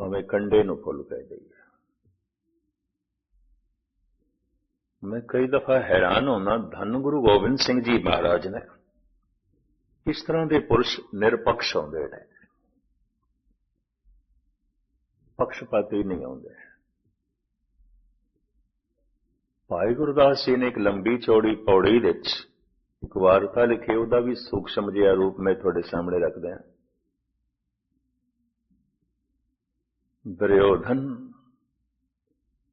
ਭਾਵੇਂ ਕੰਡੇ ਨੂੰ ਫੁੱਲ ਕਹਿ ਦਈਏ ਮੈਂ ਕਈ ਦਫਾ ਹੈਰਾਨ ਹੁੰਦਾ ਧੰਨ ਗੁਰੂ ਗੋਬਿੰਦ ਸਿੰਘ ਜੀ ਮਹਾਰਾਜ ਨੇ ਇਸ ਤਰ੍ਹਾਂ ਦੇ ਪੁਰਸ਼ ਨਿਰਪਕਸ਼ ਹੁੰਦੇ ਨੇ। ਪਕਸ਼ਪਾਤੀ ਨਹੀਂ ਹੁੰਦੇ ਭਾਈ ਗੁਰਦਾਸ ਜੀ ਨੇ ਇੱਕ ਲੰਬੀ ਚੌੜੀ ਪੌੜੀ ਵਿੱਚ ਇੱਕ ਵਾਰਤਾ ਲਿਖੀ, ਉਹਦਾ ਵੀ ਸੂਖਸ਼ਮ ਜਿਹਾ ਰੂਪ ਮੈਂ ਤੁਹਾਡੇ ਸਾਹਮਣੇ ਰੱਖਦਾ ਹਾਂ। ਦੁਰਯੋਧਨ,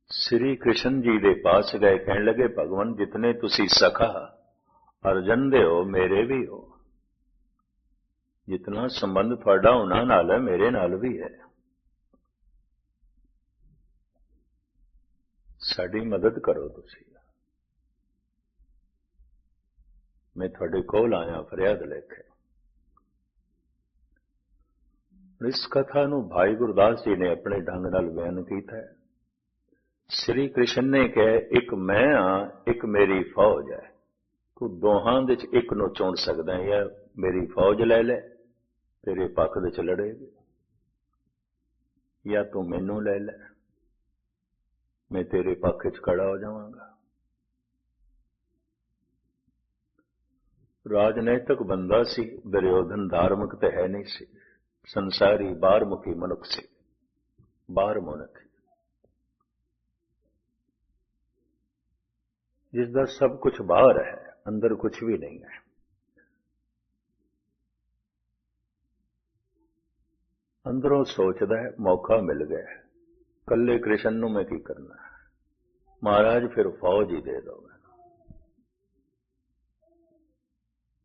ਸ੍ਰੀ ਕ੍ਰਿਸ਼ਨ ਜੀ ਦੇ ਪਾਸ ਗਏ ਕਹਿਣ ਲੱਗੇ, ਭਗਵਾਨ ਜਿਤਨੇ ਤੁਸੀਂ ਸਖਾ, ਅਰਜਨ ਦੇ ਹੋ ਮੇਰੇ ਵੀ ਹੋ। ਜਿਤਨਾ ਸੰਬੰਧ ਤੁਹਾਡਾ ਉਹਨਾਂ ਨਾਲ ਹੈ, ਮੇਰੇ ਨਾਲ ਵੀ ਹੈ। ਸਾਡੀ ਮਦਦ ਕਰੋ ਤੁਸੀਂ। ਮੈਂ ਤੁਹਾਡੇ ਕੋਲ ਆਇਆ, ਫਰਿਆਦ ਲੈ ਕੇ। ਇਸ ਕਥਾ ਨੂੰ ਭਾਈ ਗੁਰਦਾਸ ਜੀ ਨੇ ਆਪਣੇ ਢੰਗ ਨਾਲ ਬਿਆਨ ਕੀਤਾ ਹੈ। ਸ੍ਰੀ ਕ੍ਰਿਸ਼ਨ ਨੇ ਕਿਹਾ, ਇੱਕ ਮੈਂ ਆ ਇੱਕ ਮੇਰੀ ਫੌਜ ਹੈ। ਤੂੰ ਦੋਹਾਂ ਦੇ ਵਿੱਚ ਇੱਕ ਨੂੰ ਚੁਣ ਸਕਦਾ ਹੈ ਜਾਂ ਮੇਰੀ ਫੌਜ ਲੈ ਲੈ, ਤੇਰੇ ਪੱਖ ਵਿੱਚ ਲੜੇਗੀ ਜਾਂ ਤੂੰ ਮੈਨੂੰ ਲੈ ਲੈ, ਮੈਂ ਤੇਰੇ ਪੱਖ ਚ ਖੜਾ ਹੋ ਜਾਵਾਂਗਾ। ਰਾਜਨੈਤਿਕ ਬੰਦਾ ਸੀ ਦੁਰਯੋਧਨ ਧਾਰਮਿਕ ਤੇ ਹੈ ਨਹੀਂ ਸੀ। ਸੰਸਾਰੀ ਬਾਹਰਮੁਖੀ ਮਨੁੱਖ ਸੀ ਬਾਹਰ ਮਨੁੱਖ ਜਿਸ ਦਾ ਸਭ ਕੁਝ ਬਾਹਰ ਹੈ ਅੰਦਰ ਕੁਝ ਵੀ ਨਹੀਂ ਹੈ ਅੰਦਰੋਂ ਸੋਚਦਾ ਹੈ ਮੌਕਾ ਮਿਲ ਗਿਆ ਕੱਲੇ ਕ੍ਰਿਸ਼ਨ ਨੂੰ ਮੈਂ ਕੀ ਕਰਨਾ ਮਹਾਰਾਜ ਫਿਰ ਫੌਜ ਹੀ ਦੇ ਦੋ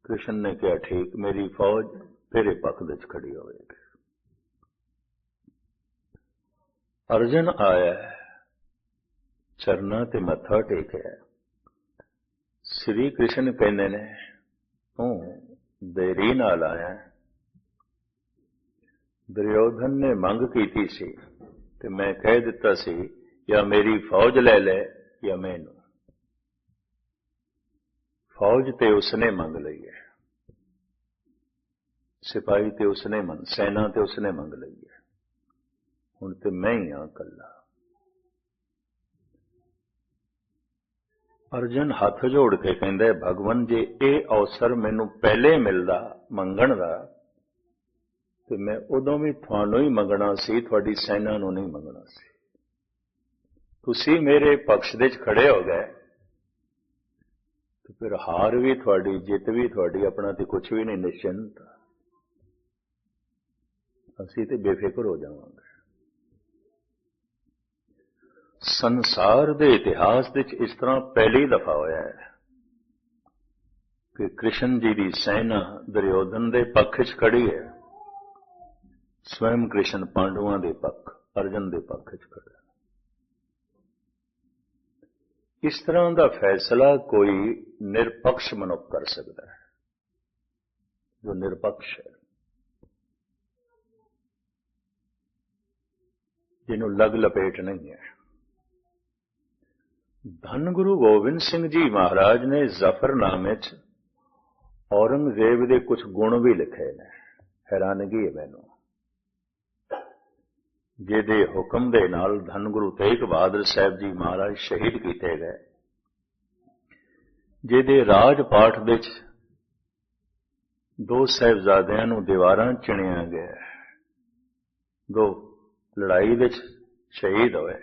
ਕ੍ਰਿਸ਼ਨ ਨੇ ਕਿਹਾ ਠੀਕ ਮੇਰੀ ਫੌਜ ਤੇਰੇ ਪੱਖ ਵਿੱਚ ਖੜੀ ਹੋਵੇਗੀ। ਅਰਜਨ ਆਇਆ ਚਰਨਾ ਤੇ ਮੱਥਾ ਟੇਕਿਆ ਸ੍ਰੀ ਕ੍ਰਿਸ਼ਨ ਕਹਿੰਦੇ ਨੇ, ਤੂੰ ਦੇਰੀ ਨਾਲ ਆਇਆ ਦੁਰਯੋਧਨ ਨੇ ਮੰਗ ਕੀਤੀ ਸੀ ਤੇ ਮੈਂ ਕਹਿ ਦਿੱਤਾ ਸੀ, ਜਾਂ ਮੇਰੀ ਫੌਜ ਲੈ ਲੈ ਜਾਂ ਮੈਨੂੰ। ਫੌਜ ਤੇ ਉਸਨੇ ਮੰਗ ਲਈ ਹੈ। ਸਿਪਾਹੀ ਤੇ ਉਸਨੇ ਮੰਗ, ਸੈਨਾ ਤੇ ਉਸਨੇ ਮੰਗ ਲਈ ਹੈ। ਹੁਣ ਤੇ ਮੈਂ ਹੀ ਆ ਕੱਲਾ ਅਰਜਨ ਹੱਥ ਜੋੜ ਕੇ ਕਹਿੰਦਾ ਭਗਵਾਨ, ਜੇ ਇਹ ਅਵਸਰ ਮੈਨੂੰ ਪਹਿਲੇ ਮਿਲਦਾ, ਮੰਗਣ ਦਾ, ਤੇ ਮੈਂ ਉਦੋਂ ਵੀ ਤੁਹਾਨੂੰ ਹੀ ਮੰਗਣਾ ਸੀ, ਤੁਹਾਡੀ ਸੈਨਾ ਨੂੰ ਨਹੀਂ ਮੰਗਣਾ ਸੀ। ਤੁਸੀਂ ਮੇਰੇ ਪਕਸ਼ ਦੇ ਵਿੱਚ ਖੜੇ ਹੋ ਗਏ। ਤੇ ਫਿਰ ਹਾਰ ਵੀ ਤੁਹਾਡੀ, ਜਿੱਤ ਵੀ ਤੁਹਾਡੀ, ਆਪਣਾ ਤੇ ਕੁਝ ਵੀ ਨਹੀਂ, ਨਿਸ਼ਚਿੰਤ। ਅਸੀਂ ਤੇ ਬੇਫਿਕਰ ਹੋ ਜਾਵਾਂਗੇ। ਸੰਸਾਰ ਦੇ ਇਤਿਹਾਸ ਵਿੱਚ ਇਸ ਤਰ੍ਹਾਂ ਪਹਿਲੀ ਦਫਾ ਹੋਇਆ ਹੈ ਕਿ ਕ੍ਰਿਸ਼ਨ ਜੀ ਦੀ ਸੈਨਾ ਦੁਰਯੋਧਨ ਦੇ ਪੱਖ 'ਚ ਖੜੀ ਹੈ। ਸਵੈਮ ਕ੍ਰਿਸ਼ਨ ਪਾਂਡਵਾਂ ਦੇ ਪੱਖ, ਅਰਜਨ ਦੇ ਪੱਖ 'ਚ ਖੜਾ ਇਸ ਤਰ੍ਹਾਂ ਦਾ ਫੈਸਲਾ ਕੋਈ ਨਿਰਪੱਖ ਮਨੁੱਖ ਕਰ ਸਕਦਾ ਹੈ। ਜੋ ਨਿਰਪੱਖ ਹੈ। ਜਿਹਨੂੰ ਲਗ ਲਪੇਟ ਨਹੀਂ ਹੈ। ਧੰਨ ਗੁਰੂ ਗੋਬਿੰਦ ਸਿੰਘ ਜੀ ਮਹਾਰਾਜ ਨੇ ਜ਼ਫਰਨਾਮੇ 'ਚ ਔਰੰਗਜ਼ੇਬ ਦੇ ਕੁਝ ਗੁਣ ਵੀ ਲਿਖੇ ਨੇ। ਹੈਰਾਨਗੀ ਹੈ ਮੈਨੂੰ। ਜਿਹਦੇ ਹੁਕਮ ਦੇ ਨਾਲ ਧੰਨ ਗੁਰੂ ਤੇਗ ਬਹਾਦਰ ਸਾਹਿਬ ਜੀ ਮਹਾਰਾਜ ਸ਼ਹੀਦ ਕੀਤੇ ਗਏ। ਜਿਹਦੇ ਰਾਜ ਪਾਠ ਵਿੱਚ ਦੋ ਸਹਿਬਜ਼ਾਦਿਆਂ ਨੂੰ ਦੀਵਾਰਾਂ ਚਿਣਿਆ ਗਿਆ ਦੋ ਲੜਾਈ ਵਿੱਚ ਸ਼ਹੀਦ ਹੋਏ।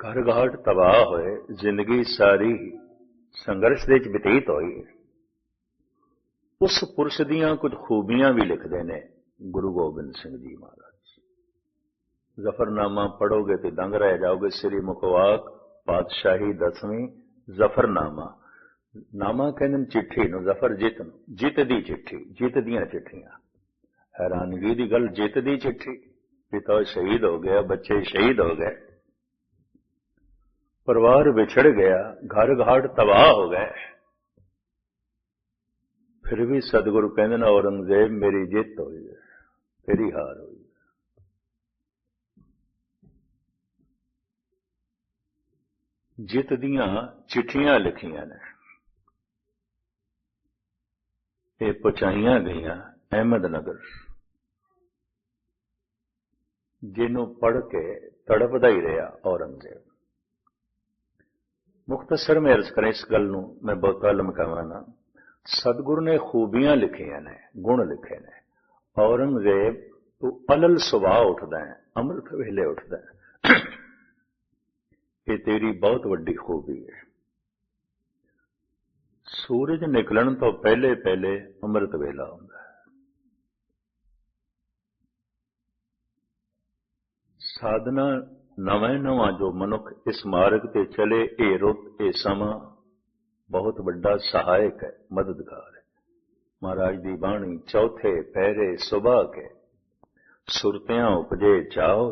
ਘਰ ਘਾਟ ਤਬਾਹ ਹੋਏ, ਜ਼ਿੰਦਗੀ ਸਾਰੀ ਸੰਘਰਸ਼ ਦੇ ਵਿੱਚ ਬਤੀਤ ਹੋਈ। ਉਸ ਪੁਰਸ਼ ਦੀਆਂ ਕੁਝ ਖੂਬੀਆਂ ਵੀ ਲਿਖਦੇ ਨੇ ਗੁਰੂ ਗੋਬਿੰਦ ਸਿੰਘ ਜੀ ਮਹਾਰਾਜ। ਜ਼ਫਰਨਾਮਾ ਪੜੋਗੇ ਤੇ ਦੰਗ ਰਹਿ ਜਾਓਗੇ, ਸ੍ਰੀ ਮੁਖਵਾਕ ਪਾਤਸ਼ਾਹੀ ਦਸਵੀਂ ਜ਼ਫਰਨਾਮਾ। ਨਾਮਾ ਕਹਿੰਦੇ ਚਿੱਠੀ ਨੂੰ, ਜ਼ਫਰ ਜਿੱਤ ਨੂੰ, ਜਿੱਤ ਦੀ ਚਿੱਠੀ, ਜਿੱਤ ਦੀਆਂ ਚਿੱਠੀਆਂ। ਹੈਰਾਨਗੀ ਦੀ ਗੱਲ ਜਿੱਤ ਦੀ ਚਿੱਠੀ। ਪਿਤਾ ਸ਼ਹੀਦ ਹੋ ਗਿਆ, ਬੱਚੇ ਸ਼ਹੀਦ ਹੋ ਗਏ। ਪਰਿਵਾਰ ਵਿਛੜ ਗਿਆ, ਘਰ ਘਾਟ ਤਬਾਹ ਹੋ ਗਏ। ਫਿਰ ਵੀ ਸਤਿਗੁਰੂ ਕਹਿੰਦੇ ਨੇ, ਔਰੰਗਜ਼ੇਬ ਮੇਰੀ ਜਿੱਤ ਹੋਈ ਹੈ, ਤੇਰੀ ਹਾਰ ਹੋਈ ਜਿੱਤ ਦੀਆਂ ਚਿੱਠੀਆਂ ਲਿਖੀਆਂ ਨੇ। ਇਹ ਪਹੁੰਚਾਈਆਂ ਗਈਆਂ ਅਹਿਮਦ ਨਗਰ। ਜਿਹਨੂੰ ਪੜ ਕੇ ਤੜਪਦਾ ਹੀ ਰਿਹਾ ਔਰੰਗਜ਼ੇਬ। ਮੁਖਤਸਰ ਮੈਂ ਅਰਜ਼ ਕਰਾਂ ਇਸ ਗੱਲ ਨੂੰ ਮੈਂ ਬਹੁਤਾ ਲਮਕਾਵਾਂ ਨਾ। ਸਤਿਗੁਰੂ ਨੇ ਖੂਬੀਆਂ ਲਿਖੀਆਂ ਨੇ, ਗੁਣ ਲਿਖੇ ਨੇ। ਔਰੰਗਜ਼ੇਬ ਤੂੰ ਅਲਲ ਸੁਭਾਅ ਉੱਠਦਾ ਹੈ, ਅੰਮ੍ਰਿਤ ਵੇਲੇ ਉੱਠਦਾ ਹੈ। ਇਹ ਤੇਰੀ ਬਹੁਤ ਵੱਡੀ ਖੂਬੀ ਹੈ। ਸੂਰਜ ਨਿਕਲਣ ਤੋਂ ਪਹਿਲੇ ਪਹਿਲੇ ਅੰਮ੍ਰਿਤ ਵੇਲਾ ਹੁੰਦਾ ਹੈ ਸਾਧਨਾ ਨਵੇਂ ਨਵਾਂ ਜੋ ਮਨੁੱਖ ਇਸ ਮਾਰਗ ਤੇ ਚਲੇ, ਇਹ ਰੁੱਤ, ਇਹ ਸਮਾਂ ਬਹੁਤ ਵੱਡਾ ਸਹਾਇਕ ਹੈ, ਮਦਦਗਾਰ ਹੈ। ਮਹਾਰਾਜ ਦੀ ਬਾਣੀ, ਚੌਥੇ ਪਹਿਰੇ ਸੁਬਾ ਕੇ, ਸੁਰਤਿਆਂ ਉਪਜੇ ਚਾਓ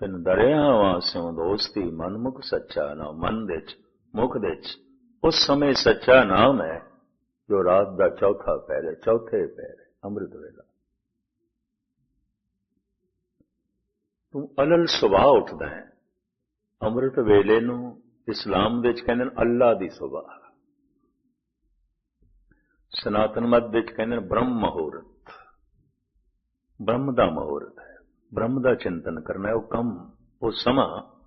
ਤਨ ਦਰਿਆਵਾਂ ਸਿਉ ਦੋਸਤੀ ਮਨਮੁਖ ਸੱਚਾ ਨਾ ਮਨ ਦੇ ਚ ਮੁਖ ਦੇ ਚ ਉਸ ਸਮੇਂ ਸੱਚਾ ਨਾਮ ਹੈ, ਜੋ ਰਾਤ ਦਾ ਚੌਥਾ ਪਹਿਰੇ, ਚੌਥੇ ਪਹਿਰੇ, ਅੰਮ੍ਰਿਤ ਵੇਲਾ। ਅਲਲ ਸੁਬਾਹ ਉੱਠਦਾ ਹੈ। ਅੰਮ੍ਰਿਤ ਵੇਲੇ ਨੂੰ ਇਸਲਾਮ ਵਿੱਚ ਕਹਿੰਦੇ ਨੇ ਅੱਲਾ ਦੀ ਸੁਬਾਹ ਸਨਾਤਨ ਮਤ ਵਿੱਚ ਕਹਿੰਦੇ ਨੇ ਬ੍ਰਹਮ ਮਹੂਰਤ। ਬ੍ਰਹਮ ਦਾ ਮਹੂਰਤ ਹੈ। ਬ੍ਰਹਮ ਦਾ ਚਿੰਤਨ ਕਰਨਾ ਉਹ ਕੰਮ, ਉਹ ਸਮਾਂ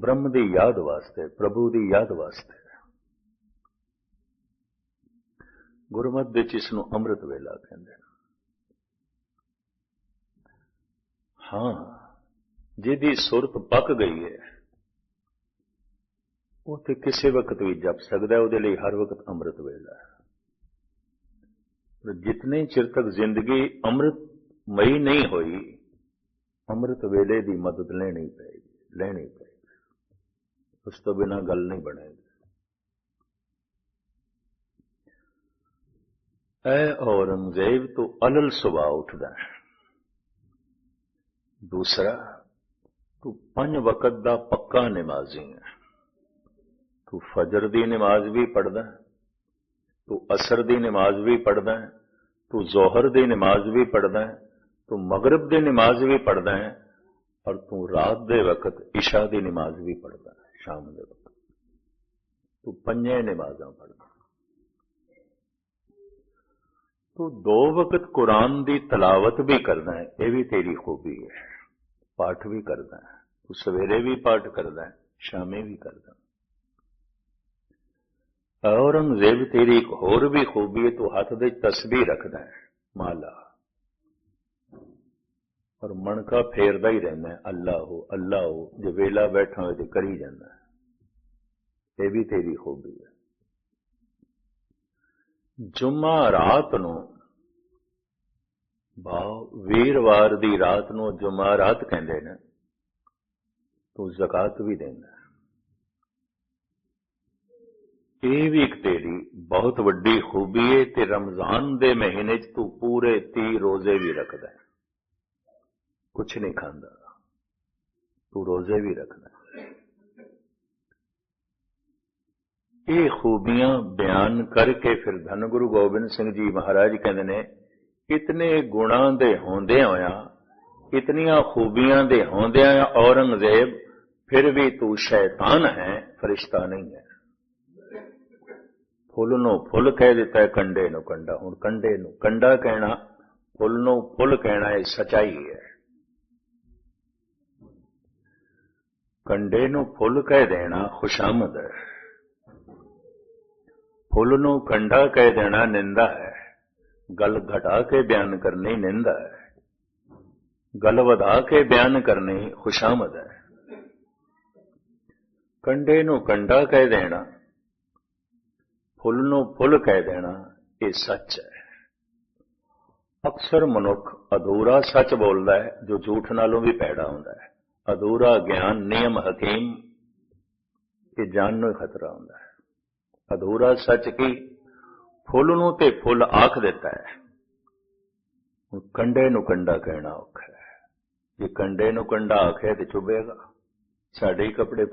ਬ੍ਰਹਮ ਦੀ ਯਾਦ ਵਾਸਤੇ, ਪ੍ਰਭੂ ਦੀ ਯਾਦ ਵਾਸਤੇ। ਗੁਰਮਤ ਵਿੱਚ ਇਸ ਨੂੰ ਅੰਮ੍ਰਿਤ ਵੇਲਾ ਕਹਿੰਦੇ ਨੇ। ਹਾਂ ਜਿਹਦੀ ਸੁਰਤ ਪੱਕ ਗਈ ਹੈ ਉਹ ਤੇ ਕਿਸੇ ਵਕਤ ਵੀ ਜਪ ਸਕਦਾ, ਉਹਦੇ ਲਈ ਹਰ ਵਕਤ ਅੰਮ੍ਰਿਤ ਵੇਲਾ ਹੈ। ਪਰ ਜਿਤਨੇ ਚਿਰ ਤੱਕ ਜ਼ਿੰਦਗੀ ਅੰਮ੍ਰਿਤ ਮਈ ਨਹੀਂ ਹੋਈ, ਅੰਮ੍ਰਿਤ ਵੇਲੇ ਦੀ ਮਦਦ ਲੈਣੀ ਪਏਗੀ ਲੈਣੀ ਪਏਗੀ। ਉਸ ਤੋਂ ਬਿਨਾ ਗੱਲ ਨਹੀਂ ਬਣੇਗੀ। ਐ ਔਰੰਗਜ਼ੇਬ ਤੋਂ ਅਲਲ ਸੁਭਾਅ ਉੱਠਦਾ ਹੈ। ਦੂਸਰਾ ਤੂੰ ਪੰਜ ਵਕਤ ਦਾ ਪੱਕਾ ਨਮਾਜ਼ੀ ਹੈ ਤੂੰ ਫਜਰ ਦੀ ਨਮਾਜ਼ ਵੀ ਪੜਦਾ ਤੂੰ ਅਸਰ ਦੀ ਨਮਾਜ਼ ਵੀ ਪੜਦਾ ਤੂੰ ਜ਼ੋਹਰ ਦੀ ਨਮਾਜ਼ ਵੀ ਪੜਦਾ ਤੂੰ ਮਗਰਿਬ ਦੀ ਨਮਾਜ਼ ਵੀ ਪੜਦਾ ਹੈ ਔਰ ਤੂੰ ਰਾਤ ਦੇ ਵਕਤ ਇਸ਼ਾ ਦੀ ਨਮਾਜ਼ ਵੀ ਪੜਦਾ ਹੈ ਸ਼ਾਮ ਦੇ ਵਕਤ ਤੂੰ ਪੰਜੇ ਨਮਾਜ਼ਾਂ ਪੜਦਾ ਤੂੰ ਦੋ ਵਕਤ ਕੁਰਾਨ ਦੀ ਤਲਾਵਤ ਵੀ ਕਰਦਾ ਹੈ ਇਹ ਵੀ ਤੇਰੀ ਖੂਬੀ ਹੈ ਪਾਠ ਵੀ ਕਰਦਾ ਹੈ ਤੂੰ ਸਵੇਰੇ ਵੀ ਪਾਠ ਕਰਦਾ ਹੈ, ਸ਼ਾਮੇ ਵੀ ਕਰਦਾ ਔਰੰਗਜ਼ੇਬ ਤੇਰੀ ਇੱਕ ਹੋਰ ਵੀ ਖੂਬੀ ਹੈ, ਤੂੰ ਹੱਥ ਦੇ ਤਸਬੀਹ ਰੱਖਦਾ ਹੈ, ਮਾਲਾ। ਔਰ ਮਣਕਾ ਫੇਰਦਾ ਹੀ ਰਹਿੰਦਾ ਹੈ ਅੱਲਾ ਹੋ ਅੱਲਾ ਹੋ ਜੇ ਵੇਲਾ ਬੈਠਾ ਹੋਏ ਤੇ ਕਰੀ ਜਾਂਦਾ ਹੈ। ਇਹ ਵੀ ਤੇਰੀ ਖੂਬੀ ਹੈ। ਜੁਮਾ ਰਾਤ ਨੂੰ ਭਾਵ ਵੀਰਵਾਰ ਦੀ ਰਾਤ ਨੂੰ ਜੁਮਾ ਰਾਤ ਕਹਿੰਦੇ ਨੇ ਤੂੰ ਜ਼ਕਾਤ ਵੀ ਦਿੰਦਾ। ਇਹ ਵੀ ਇੱਕ ਤੇਰੀ ਬਹੁਤ ਵੱਡੀ ਖੂਬੀ ਏ ਤੇ ਰਮਜ਼ਾਨ ਦੇ ਮਹੀਨੇ 'ਚ ਤੂੰ ਪੂਰੇ 30 ਰੋਜ਼ੇ ਵੀ ਰੱਖਦਾ ਹੈ। ਕੁਝ ਨਹੀਂ ਖਾਂਦਾ। ਤੂੰ ਰੋਜ਼ੇ ਵੀ ਰੱਖਦਾ ਇਹ ਖੂਬੀਆਂ ਬਿਆਨ ਕਰਕੇ ਫਿਰ ਧੰਨ ਗੁਰੂ ਗੋਬਿੰਦ ਸਿੰਘ ਜੀ ਮਹਾਰਾਜ ਕਹਿੰਦੇ ਨੇ, ਇਤਨੇ ਗੁਣਾਂ ਦੇ ਹੁੰਦਿਆਂ ਹੋਇਆ, ਇਤਨੀਆਂ ਖੂਬੀਆਂ ਦੇ ਹੁੰਦਿਆਂ ਔਰੰਗਜ਼ੇਬ ਫਿਰ ਵੀ ਤੂੰ ਸ਼ੈਤਾਨ ਹੈ ਫਰਿਸ਼ਤਾ ਨਹੀਂ ਹੈ ਫੁੱਲ ਨੂੰ ਫੁੱਲ ਕਹਿ ਦਿੱਤਾ ਹੈ ਕੰਡੇ ਨੂੰ ਕੰਡਾ ਹੁਣ ਕੰਡੇ ਨੂੰ ਕੰਡਾ ਕਹਿਣਾ ਫੁੱਲ ਨੂੰ ਫੁੱਲ ਕਹਿਣਾ ਇਹ ਸਚਾਈ ਹੈ ਕੰਡੇ ਨੂੰ ਫੁੱਲ ਕਹਿ ਦੇਣਾ ਖੁਸ਼ਾਮਦ ਹੈ ਫੁੱਲ ਨੂੰ ਕੰਡਾ ਕਹਿ ਦੇਣਾ ਨਿੰਦਾ ਹੈ ਗੱਲ ਘਟਾ ਕੇ ਬਿਆਨ ਕਰਨੀ ਨਿੰਦਾ ਹੈ ਗੱਲ ਵਧਾ ਕੇ ਬਿਆਨ ਕਰਨੀ ਖੁਸ਼ਾਮਦ ਹੈ ਕੰਡੇ ਨੂੰ ਕੰਡਾ ਕਹਿ ਦੇਣਾ, ਫੁੱਲ ਨੂੰ ਫੁੱਲ ਕਹਿ ਦੇਣਾ, ਇਹ ਸੱਚ ਹੈ। ਅਕਸਰ ਮਨੁੱਖ ਅਧੂਰਾ ਸੱਚ ਬੋਲਦਾ ਹੈ, ਜੋ ਝੂਠ ਨਾਲੋਂ ਵੀ ਪੈੜਾ ਹੁੰਦਾ ਹੈ। ਅਧੂਰਾ ਗਿਆਨ, ਨਿਯਮ, ਹਕੀਮ, ਇਹ ਜਾਨ ਨੂੰ ਖਤਰਾ ਹੁੰਦਾ ਹੈ। ਅਧੂਰਾ ਸੱਚ ਕੀ? ਫੁੱਲ ਨੂੰ ਤੇ ਫੁੱਲ ਆਖ ਦਿੱਤਾ ਹੈ। ਹੁਣ ਕੰਡੇ ਨੂੰ ਕੰਡਾ ਕਹਿਣਾ ਔਖਾ ਹੈ। ਜੇ ਕੰਡੇ ਨੂੰ ਕੰਡਾ ਆਖੇ ਤੇ ਚੁੱਭੇਗਾ। ਸਾਡੇ ਹੀ ਕੱਪੜੇ